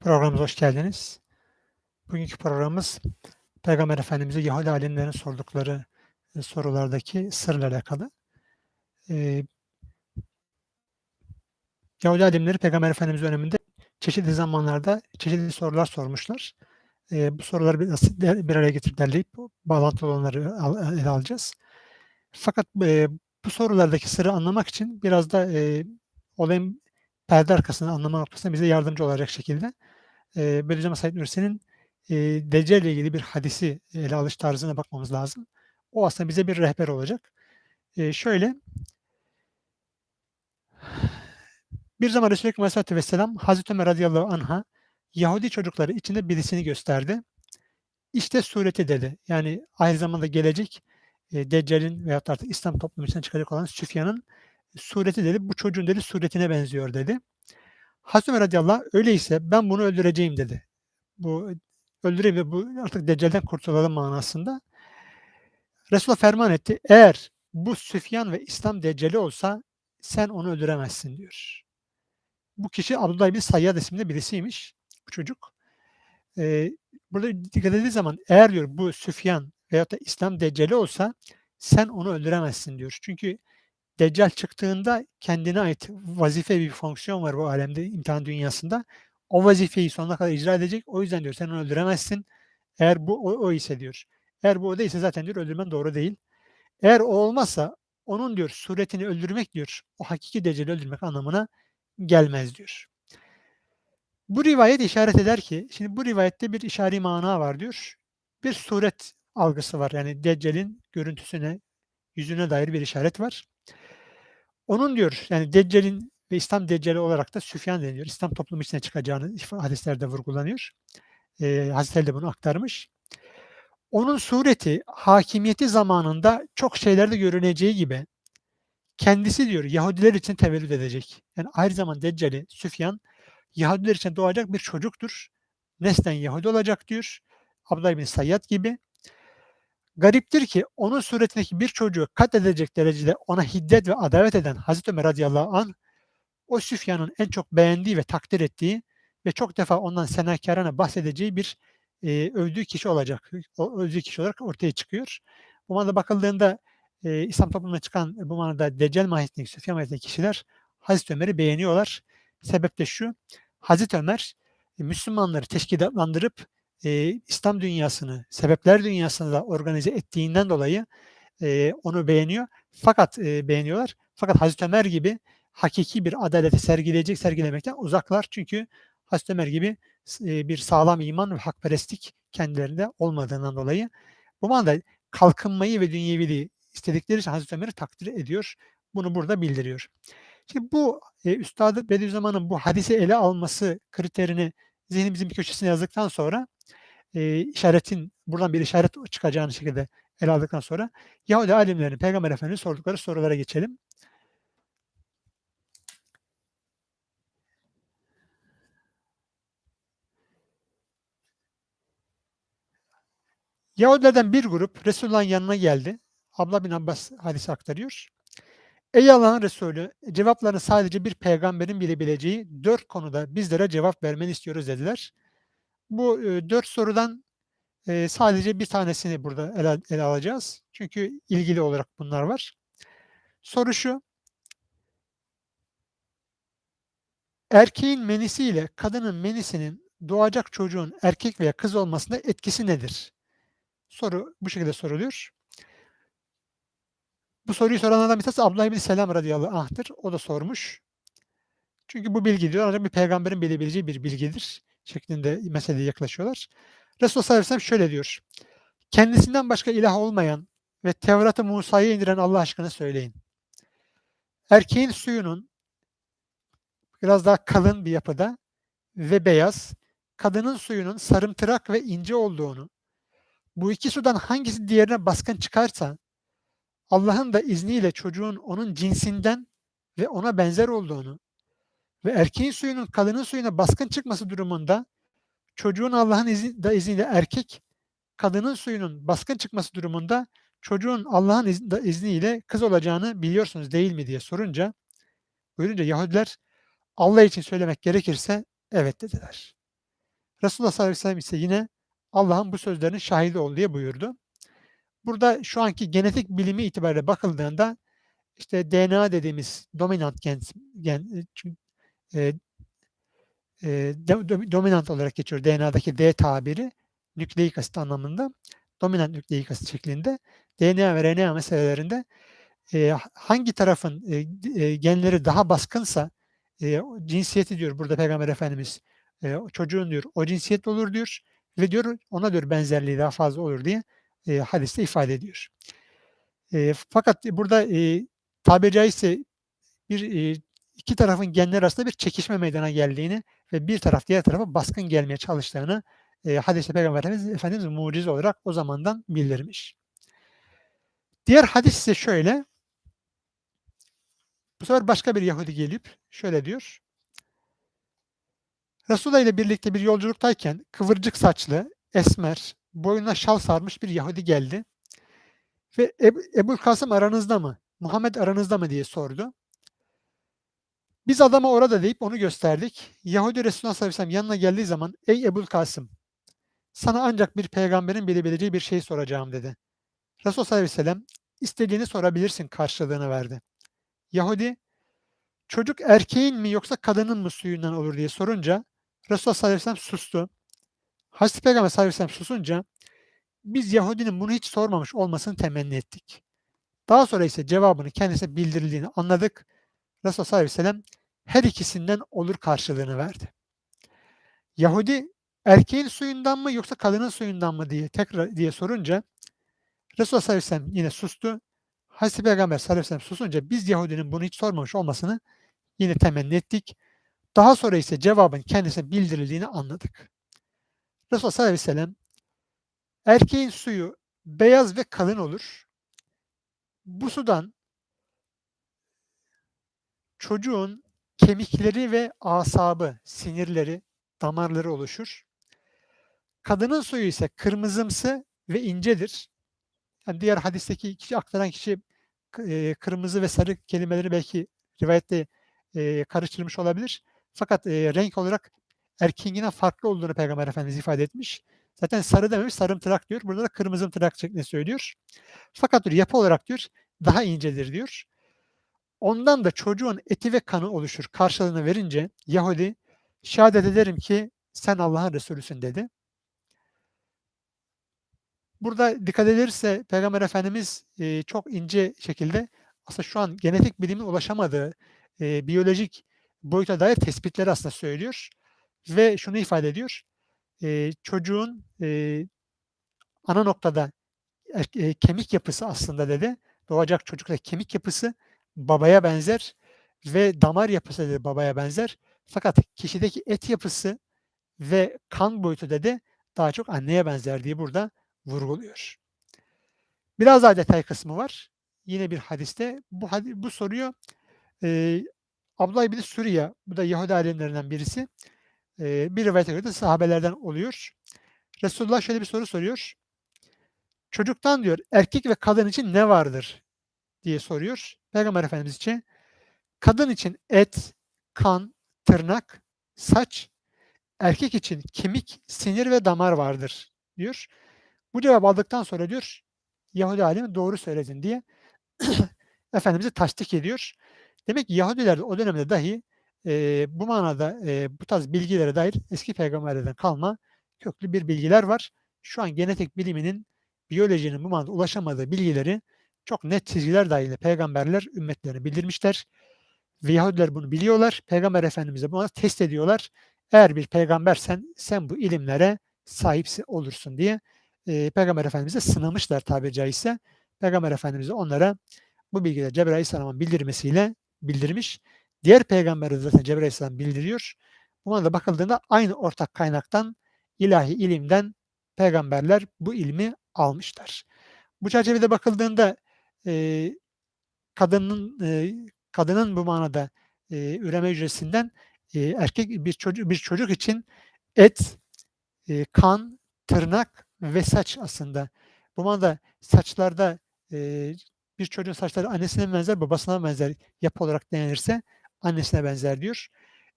Programımıza hoş geldiniz. Bugünkü programımız Peygamber Efendimiz'e Yahudi alimlerin sordukları e, sorulardaki sırla alakalı. Ee, Yahudi alimleri Peygamber Efendimiz döneminde çeşitli zamanlarda çeşitli sorular sormuşlar. Ee, bu soruları bir, bir araya getirip derleyip bağlantılı olanları al- ele alacağız. Fakat e, bu sorulardaki sırrı anlamak için biraz da e, olayın perde arkasını anlama noktasında bize yardımcı olacak şekilde e, Bediüzzaman Said Nursi'nin e, Deccal ile ilgili bir hadisi ele alış tarzına bakmamız lazım. O aslında bize bir rehber olacak. E, şöyle, bir zaman Resulü Ekrem Aleyhisselatü Vesselam Hazreti Ömer radıyallahu anh'a Yahudi çocukları içinde birisini gösterdi. İşte sureti dedi. Yani aynı zamanda gelecek e, Deccal'in veyahut artık İslam toplumu içinden çıkacak olan Süfyan'ın sureti dedi. Bu çocuğun dedi suretine benziyor dedi. Hazreti Ömer radıyallahu anh, öyleyse ben bunu öldüreceğim dedi. Bu öldüreyim ve bu artık Deccal'den kurtulalım manasında. Resulullah ferman etti. Eğer bu Süfyan ve İslam Deccali olsa sen onu öldüremezsin diyor. Bu kişi Abdullah bin Sayyad isimli birisiymiş. Bu çocuk. Ee, burada dikkat edildiği zaman eğer diyor bu Süfyan veyahut da İslam Deccali olsa sen onu öldüremezsin diyor. Çünkü Deccal çıktığında kendine ait vazife bir fonksiyon var bu alemde, imtihan dünyasında. O vazifeyi sonuna kadar icra edecek. O yüzden diyor sen onu öldüremezsin. Eğer bu o, o ise diyor. Eğer bu o değilse zaten diyor öldürmen doğru değil. Eğer o olmazsa onun diyor suretini öldürmek diyor o hakiki Deccal'i öldürmek anlamına gelmez diyor. Bu rivayet işaret eder ki, şimdi bu rivayette bir işari mana var diyor. Bir suret algısı var. Yani Deccal'in görüntüsüne, yüzüne dair bir işaret var. Onun diyor yani Deccal'in ve İslam Deccali olarak da Süfyan deniyor. İslam toplumu içine çıkacağını hadislerde vurgulanıyor. Ee, Hazreti Ali de bunu aktarmış. Onun sureti hakimiyeti zamanında çok şeylerde görüneceği gibi kendisi diyor Yahudiler için tevellüt edecek. Yani aynı zaman Deccali, Süfyan Yahudiler için doğacak bir çocuktur. Neslen Yahudi olacak diyor. Abdullah bin Sayyad gibi. Gariptir ki onun suretindeki bir çocuğu katledecek derecede ona hiddet ve adalet eden Hazreti Ömer radıyallahu anh o Süfyan'ın en çok beğendiği ve takdir ettiği ve çok defa ondan senakârına bahsedeceği bir e, övdüğü kişi olacak. O övdüğü kişi olarak ortaya çıkıyor. Bu manada bakıldığında e, İslam toplumuna çıkan bu manada Deccal mahiyetindeki, Süfyan mahiyetindeki kişiler Hazreti Ömer'i beğeniyorlar. Sebep de şu, Hazreti Ömer e, Müslümanları teşkilatlandırıp e, İslam dünyasını, sebepler dünyasını da organize ettiğinden dolayı e, onu beğeniyor. Fakat e, beğeniyorlar. Fakat Hazreti Ömer gibi hakiki bir adaleti sergileyecek, sergilemekten uzaklar. Çünkü Hazreti Ömer gibi e, bir sağlam iman ve hakperestlik kendilerinde olmadığından dolayı bu manada kalkınmayı ve dünyeviliği istedikleri için Hazreti Ömer'i takdir ediyor. Bunu burada bildiriyor. Şimdi bu e, Üstad Bediüzzaman'ın bu hadisi ele alması kriterini zihnimizin bir köşesine yazdıktan sonra e, işaretin buradan bir işaret çıkacağını şekilde ele aldıktan sonra Yahudi alimlerin Peygamber Efendimiz sordukları sorulara geçelim. Yahudilerden bir grup Resulullah'ın yanına geldi. Abla bin Abbas hadisi aktarıyor. Ey Allah'ın Resulü, cevaplarını sadece bir peygamberin bilebileceği dört konuda bizlere cevap vermeni istiyoruz dediler. Bu e, dört sorudan e, sadece bir tanesini burada ele, ele alacağız. Çünkü ilgili olarak bunlar var. Soru şu. Erkeğin menisiyle kadının menisinin doğacak çocuğun erkek veya kız olmasında etkisi nedir? Soru bu şekilde soruluyor. Bu soruyu soranlardan bir tanesi Abdullah bin Selam radıyallahu anh'tır. O da sormuş. Çünkü bu bilgi diyor ancak bir peygamberin bilebileceği bir bilgidir şeklinde meseleye yaklaşıyorlar. Resulullah sallallahu aleyhi şöyle diyor. Kendisinden başka ilah olmayan ve Tevrat'ı Musa'ya indiren Allah aşkına söyleyin. Erkeğin suyunun biraz daha kalın bir yapıda ve beyaz, kadının suyunun sarımtırak ve ince olduğunu, bu iki sudan hangisi diğerine baskın çıkarsa, Allah'ın da izniyle çocuğun onun cinsinden ve ona benzer olduğunu ve erkeğin suyunun kadının suyuna baskın çıkması durumunda çocuğun Allah'ın da izniyle erkek, kadının suyunun baskın çıkması durumunda çocuğun Allah'ın da izniyle kız olacağını biliyorsunuz değil mi diye sorunca buyurunca Yahudiler Allah için söylemek gerekirse evet dediler. Resulullah sallallahu aleyhi ve sellem ise yine Allah'ın bu sözlerinin şahidi ol diye buyurdu. Burada şu anki genetik bilimi itibariyle bakıldığında işte DNA dediğimiz dominant gen, gen e, e, dominant olarak geçiyor DNA'daki D tabiri nükleik asit anlamında. Dominant nükleik asit şeklinde. DNA ve RNA meselelerinde e, hangi tarafın e, e, genleri daha baskınsa e, cinsiyeti diyor burada Peygamber Efendimiz e, çocuğun diyor o cinsiyet olur diyor ve diyor ona diyor benzerliği daha fazla olur diye e, hadiste ifade ediyor. E, fakat burada e, tabiri caizse bir e, iki tarafın genler arasında bir çekişme meydana geldiğini ve bir taraf diğer tarafa baskın gelmeye çalıştığını e, hadiste Peygamber Efendimiz, Efendimiz mucize olarak o zamandan bildirmiş. Diğer hadis ise şöyle. Bu sefer başka bir Yahudi gelip şöyle diyor. Resulullah ile birlikte bir yolculuktayken kıvırcık saçlı, esmer, boynuna şal sarmış bir Yahudi geldi. Ve Ebu, Ebu Kasım aranızda mı? Muhammed aranızda mı diye sordu. Biz adama orada deyip onu gösterdik. Yahudi Resulullah sallallahu aleyhi ve sellem yanına geldiği zaman ey Ebul Kasım sana ancak bir peygamberin bilebileceği bir şey soracağım dedi. Resulullah sallallahu aleyhi ve sellem istediğini sorabilirsin karşılığını verdi. Yahudi çocuk erkeğin mi yoksa kadının mı suyundan olur diye sorunca Resulullah sallallahu aleyhi ve sellem sustu. Hazreti Peygamber sallallahu aleyhi ve sellem susunca biz Yahudinin bunu hiç sormamış olmasını temenni ettik. Daha sonra ise cevabını kendisine bildirildiğini anladık. Resulullah sallallahu aleyhi ve sellem her ikisinden olur karşılığını verdi. Yahudi erkeğin suyundan mı yoksa kadının suyundan mı diye tekrar diye sorunca Resulullah sallallahu aleyhi ve sellem yine sustu. Hazreti Peygamber sallallahu aleyhi ve sellem susunca biz Yahudinin bunu hiç sormamış olmasını yine temenni ettik. Daha sonra ise cevabın kendisine bildirildiğini anladık. Resulullah sallallahu aleyhi ve sellem erkeğin suyu beyaz ve kalın olur. Bu sudan çocuğun kemikleri ve asabı, sinirleri, damarları oluşur. Kadının suyu ise kırmızımsı ve incedir. Yani diğer hadisteki kişi aktaran kişi e, kırmızı ve sarı kelimeleri belki rivayette e, karıştırmış olabilir. Fakat e, renk olarak erkeğinden farklı olduğunu Peygamber Efendimiz ifade etmiş. Zaten sarı dememiş, sarımtırak diyor. Burada da kırmızımtırak şeklinde söylüyor. Fakat diyor, yapı olarak diyor daha incedir diyor. Ondan da çocuğun eti ve kanı oluşur. Karşılığını verince Yahudi şehadet ederim ki sen Allah'ın Resulüsün dedi. Burada dikkat edilirse Peygamber Efendimiz e, çok ince şekilde aslında şu an genetik bilimin ulaşamadığı e, biyolojik boyuta dair tespitleri aslında söylüyor. Ve şunu ifade ediyor. E, çocuğun e, ana noktada e, kemik yapısı aslında dedi. Doğacak çocukta kemik yapısı babaya benzer ve damar yapısı dedi babaya benzer. Fakat kişideki et yapısı ve kan boyutu dedi daha çok anneye benzer diye burada vurguluyor. Biraz daha detay kısmı var. Yine bir hadiste bu, bu soruyu e, Abdullah ibn Suriye, bu da Yahudi alimlerinden birisi, e, bir rivayete göre de sahabelerden oluyor. Resulullah şöyle bir soru soruyor. Çocuktan diyor erkek ve kadın için ne vardır diye soruyor. Peygamber Efendimiz için kadın için et, kan, tırnak, saç, erkek için kemik, sinir ve damar vardır diyor. Bu cevabı aldıktan sonra diyor Yahudi alimi doğru söyledin diye Efendimiz'i tasdik ediyor. Demek ki Yahudiler de o dönemde dahi e, bu manada e, bu tarz bilgilere dair eski peygamberlerden kalma köklü bir bilgiler var. Şu an genetik biliminin biyolojinin bu manada ulaşamadığı bilgileri çok net çizgiler dahilinde peygamberler ümmetlerine bildirmişler. Ve Yahudiler bunu biliyorlar. Peygamber Efendimiz'e bunu test ediyorlar. Eğer bir peygambersen sen bu ilimlere sahipsi olursun diye e, Peygamber Efendimiz'e sınamışlar tabiri caizse. Peygamber Efendimiz onlara bu bilgileri Cebrail Aleyhisselam'ın bildirmesiyle bildirmiş. Diğer peygamber zaten Cebrail Aleyhisselam bildiriyor. Buna da bakıldığında aynı ortak kaynaktan ilahi ilimden peygamberler bu ilmi almışlar. Bu çerçevede bakıldığında e, kadının e, kadının bu manada e, üreme hücresinden e, erkek bir çocuk bir çocuk için et, e, kan, tırnak ve saç aslında. Bu manada saçlarda e, bir çocuğun saçları annesine benzer, babasına benzer yapı olarak denilirse annesine benzer diyor.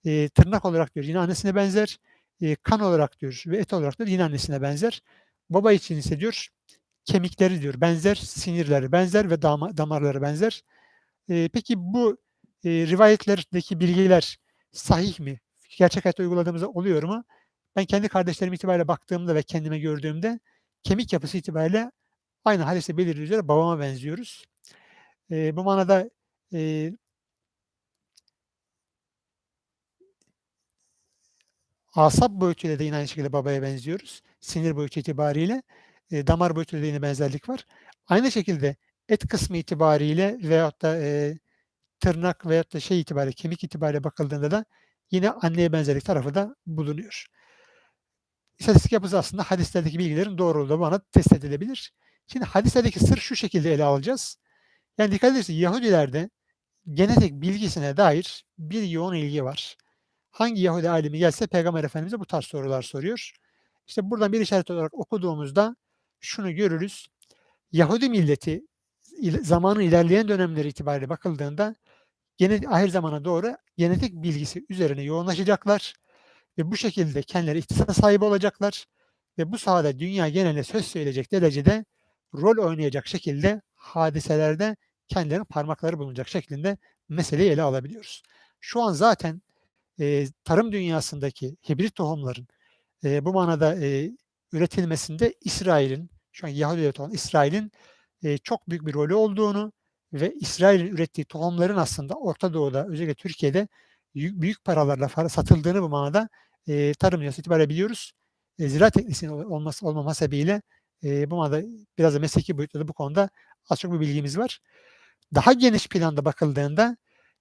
E, tırnak olarak diyor yine annesine benzer. eee, kan olarak diyor ve et olarak da yine annesine benzer. Baba için ise diyor kemikleri diyor benzer, sinirleri benzer ve dama damarları benzer. Eee, peki bu, eee, rivayetlerdeki bilgiler sahih mi? Gerçek hayatta uyguladığımızda oluyor mu? Ben kendi kardeşlerim itibariyle baktığımda ve kendime gördüğümde kemik yapısı itibariyle aynı hadiste belirttiği üzere babama benziyoruz. Eee, bu manada, eee asap boyutuyla da yine aynı şekilde babaya benziyoruz. Sinir boyutu itibariyle. Eee, damar boyutuyla da yine benzerlik var. Aynı şekilde et kısmı itibariyle veyahut da, eee, tırnak veyahut da şey itibariyle, kemik itibariyle bakıldığında da yine anneye benzerlik tarafı da bulunuyor. İstatistik yapısı aslında hadislerdeki bilgilerin doğruluğu bana test edilebilir. Şimdi hadislerdeki sır şu şekilde ele alacağız. Yani dikkat ederseniz Yahudilerde genetik bilgisine dair bir yoğun ilgi var. Hangi Yahudi alimi gelse Peygamber Efendimiz'e bu tarz sorular soruyor. İşte buradan bir işaret olarak okuduğumuzda şunu görürüz. Yahudi milleti il zamanın ilerleyen dönemleri itibariyle bakıldığında gene ahir zamana doğru genetik bilgisi üzerine yoğunlaşacaklar ve bu şekilde kendileri ihtisas sahibi olacaklar ve bu sahada dünya geneline söz söyleyecek derecede rol oynayacak şekilde hadiselerde kendilerinin parmakları bulunacak şeklinde meseleyi ele alabiliyoruz. Şu an zaten, eee, tarım dünyasındaki hibrit tohumların, eee, bu manada, eee, üretilmesinde İsrail'in, şu an Yahudi devleti olan İsrail'in, eee, çok büyük bir rolü olduğunu ve İsrail'in ürettiği tohumların aslında Orta Doğu'da, özellikle Türkiye'de yü büyük paralarla satıldığını bu manada, eee, tarım dünyası itibariyle biliyoruz. Eee, ziraat teknisinin olması olmama hasebiyle, eee, bu manada biraz da mesleki boyutta da bu konuda az çok bir bilgimiz var. Daha geniş planda bakıldığında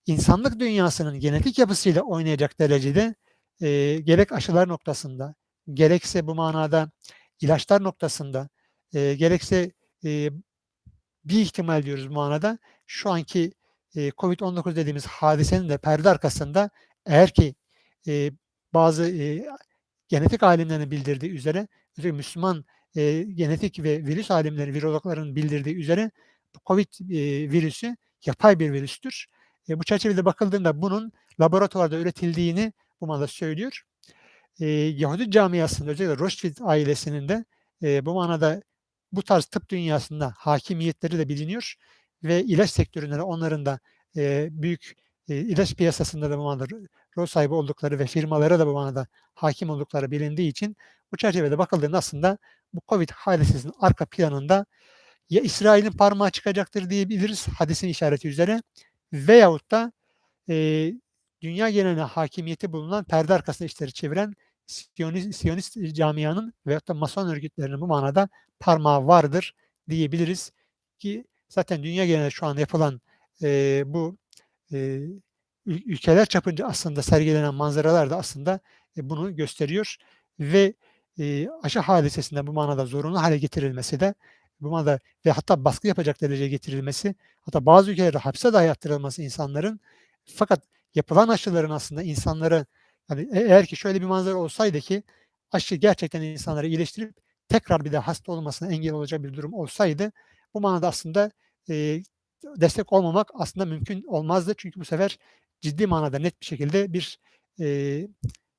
insanlık dünyasının genetik yapısıyla oynayacak derecede, eee, gerek aşılar noktasında, gerekse bu manada ilaçlar noktasında, eee, gerekse, eee, bir ihtimal diyoruz bu manada şu anki, eee, COVID-19 dediğimiz hadisenin de perde arkasında eğer ki, eee, bazı, eee, genetik alimlerin bildirdiği üzere Müslüman, eee, genetik ve virüs alimleri, virologların bildirdiği üzere COVID, eee, virüsü yapay bir virüstür. Eee, bu çerçevede bakıldığında bunun laboratuvarda üretildiğini bu manada söylüyor. Eee, Yahudi camiasında özellikle Rothschild ailesinin de, eee, bu manada bu tarz tıp dünyasında hakimiyetleri de biliniyor ve ilaç sektöründe de onların da, eee, büyük, eee, ilaç piyasasında da bu manada rol sahibi oldukları ve firmalara da bu manada hâkim oldukları bilindiği için bu çerçevede bakıldığında aslında bu COVID hadisesinin arka planında ya İsrail'in parmağı çıkacaktır diyebiliriz hadisin işareti üzere veyahut da, eee, dünya geneline hakimiyeti bulunan perde arkasında işleri çeviren Siyonist Siyonist camianın veyahut da Mason örgütlerinin bu manada parmağı vardır diyebiliriz ki zaten dünya genelinde şu an yapılan, eee, bu, ül ülkeler çapınca aslında sergilenen manzaralar da aslında, eee, bunu gösteriyor ve, eee, aşı hadisesinde bu manada zorunlu hâle getirilmesi de bu manada ve hatta baskı yapacak dereceye getirilmesi, hatta bazı ülkelerde hapse dahi attırılması insanların fakat yapılan aşıların aslında insanları hani e eğer ki şöyle bir manzara olsaydı ki aşı gerçekten insanları iyileştirip tekrar bir daha hasta olmasına engel olacak bir durum olsaydı bu manada aslında, eee, destek olmamak aslında mümkün olmazdı. Çünkü bu sefer ciddi manada net bir şekilde bir, eee,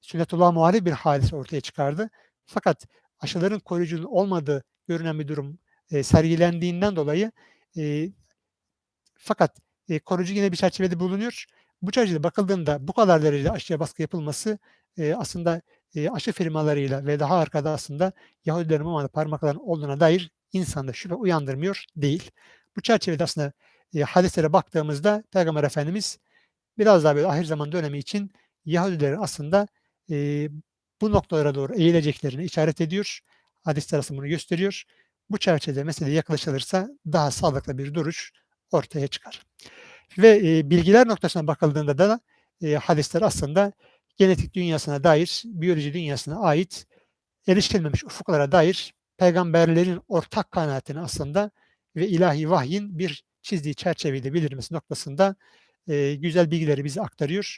sünnetullah'a muhalif bir hadise ortaya çıkardı. Fakat aşıların koruyuculuğunun olmadığı görünen bir durum, eee, sergilendiğinden dolayı, eee, fakat, eee, koruyucu yine bir çerçevede bulunuyor. Bu çerçevede bakıldığında bu kadar derecede aşıya baskı yapılması, eee, aslında, eee, aşı firmalarıyla ve daha arkada aslında Yahudilerin bu manada parmaklarının olduğuna dair insanda şüphe uyandırmıyor değil. Bu çerçevede aslında, eee, hadislere baktığımızda Peygamber Efendimiz biraz daha böyle ahir zaman dönemi için Yahudilerin aslında, eee, bu noktalara doğru eğileceklerini işaret ediyor. Hadisler aslında bunu gösteriyor. Bu çerçevede meseleye yaklaşılırsa daha sağlıklı bir duruş ortaya çıkar. Ve, eee, bilgiler noktasına bakıldığında da, eee, hadisler aslında genetik dünyasına dair, biyoloji dünyasına ait erişilmemiş ufuklara dair peygamberlerin ortak kanaatini aslında ve ilahi vahyin bir çizdiği çerçeveyi de bildirmesi noktasında, eee, güzel bilgileri bize aktarıyor.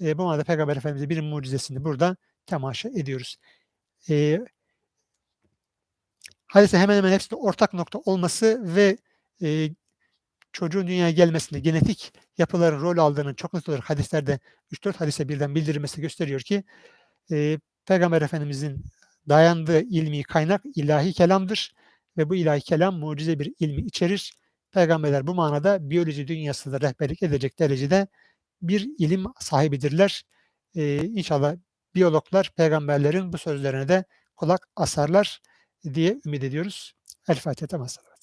Eee, bu manada Peygamber Efendimiz'in bir mucizesini burada temaşa ediyoruz. Eee hadiste hemen hemen hepsinde ortak nokta olması ve, eee, çocuğun dünyaya gelmesinde genetik yapıların rol aldığını çok net olarak hadislerde 3-4 hadiste birden bildirilmesi gösteriyor ki, eee, Peygamber Efendimizin dayandığı ilmi kaynak ilahi kelamdır ve bu ilahi kelam mucize bir ilmi içerir. Peygamberler bu manada biyoloji dünyasında rehberlik edecek derecede bir ilim sahibidirler. Eee, inşallah biyologlar peygamberlerin bu sözlerine de kulak asarlar diye ümit ediyoruz. El Fatiha. Salavat.